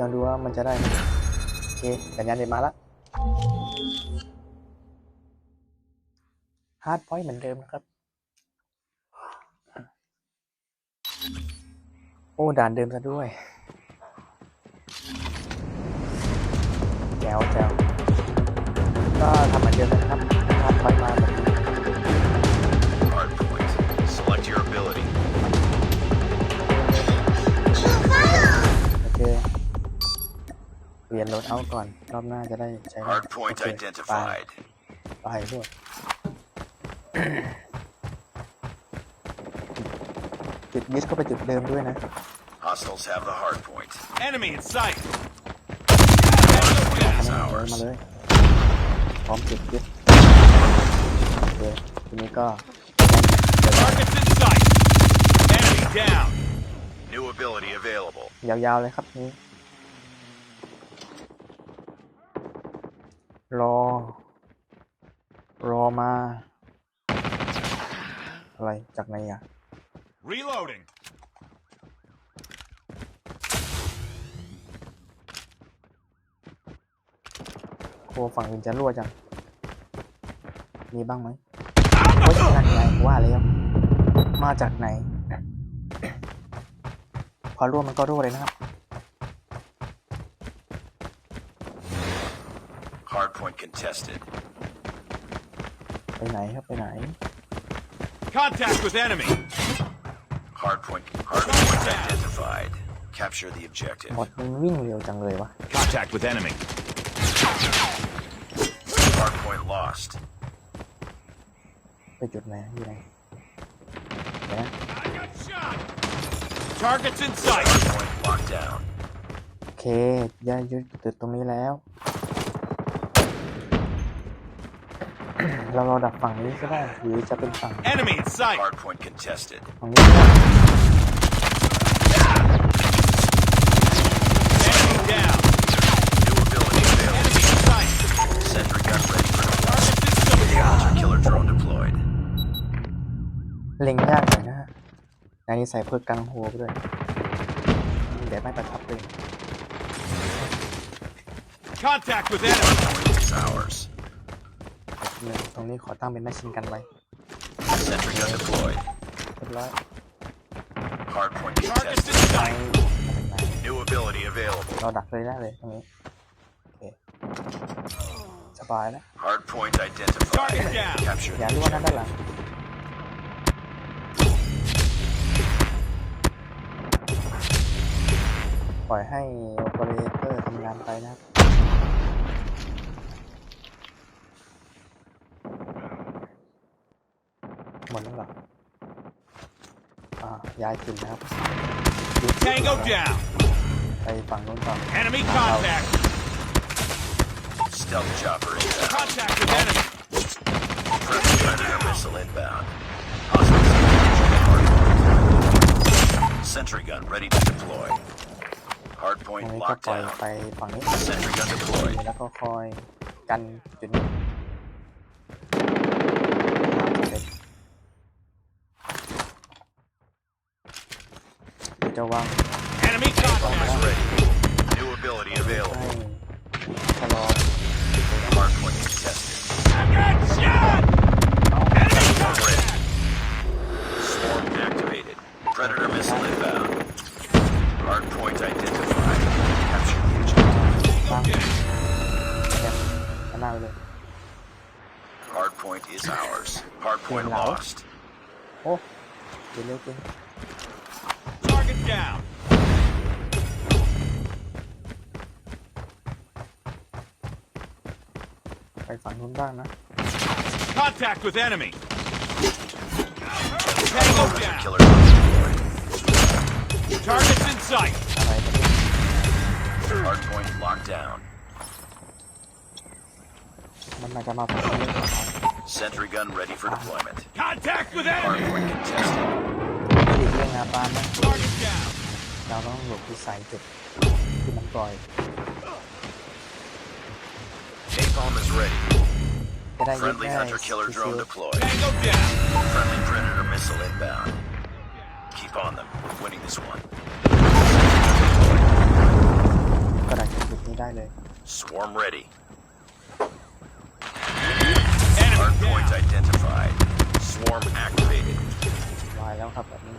ลองดูว่ามันจะได้โอเคสัญญาณเดินมาละฮาร์ดพอยต์เหมือนเดิมนะครับ โอ้ด่านเดิมซะด้วยแจวแจวก็ทำเหมือนเดิมนะครับียนรถเอาก่อน รอบหน้าจะได้ใช้ไดไปไปพวยจุดมิสก็ไปจุดเดิมด้วยนะ h o s t i มาเลยพร้อมจุดมิสโอเคทีนี้ก็ยาวๆเลยครับนี้รอ รอมา อะไรจากไหนอ่ะ Reloading. โคฝั่งอื่นจะรั่วจัง มีบ้างไหมว่าจากไหนว่าแล้วมาจากไหน พอรั่วมันก็รั่วเลยนะครับ Hardpoint contested. ไปไหนครับไปไหน Contact with enemy. Hardpoint, hardpoint identified. Capture the objective. มดมันวิ่งเร็วจังเลยวะ Contact with enemy. Hardpoint lost. shot. Targets in sight. Hardpoint locked down. โอเคย้ายยุดจุดตรงนี้แล้วเรารอดับฝั่งนี้ก็ได้หรือจะเป็นฝั่งฝั่งนี้เล็งยากหน่ยนะฮะอันนี้ใส่เพื่อกังหัวไปด้วยเดี๋ยวไม่ประทับเลย Contact with enemy. นึ่งตรงนี้ขอตั้งเป็นแมชชีนกันไว้เรียบร้อยเราดักเลยได้เลยตรงนี้สบายแล้วอย่าล h e ว่านัด้นหลัปล่อยให้โอเปอเรเตอร์ทำงานไปนะครับหมดแล้วหรออ่า ย้ายถิ่นนะครับ Tango down. ไปฝั่งนู้นก่อน Enemy contact. Stealth chopper i n Contact with enemy. missile inbound. s e n t r y gun ready to deploy. Hardpoint locked down. Sentry gun deployed. แล้วก็คอยกันจุด Enemy combatants ready. New ability available. ชะลอ Mark one contested. Good shot! Enemy contact. Swarm activated. Predator missile inbound. Hardpoint identified. Capture the objective. ตั้งแบบชนะไปเลย Hardpoint is ours. Hardpoint lost. โอ้เดี๋ยวเร็วเกิน oh, down. ¿eh? Contact with enemy. Tango down. Targets in sight. Hardpoint locked down. Sentry gun ready for deployment. Contact with enemy. Hardpoint contested. งนะปานนะเราต้องหลบที่สายจุดที่มันปล่อย Napalm is ready. จะได้ยึด Friendly ง่าย hunter killer ชิว drone deployed. Friendly predator missile inbound. Keep on them. We're winning this one. ๆกระดาษจุดนี้ได้เลย Swarm ready. Hardpoint identified. Swarm activated. วายแล้วครับแบบนี้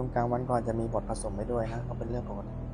ช่วงกลางวันก่อนจะมีบทผสมไปด้วยนะก็เป็นเรื่องปกติ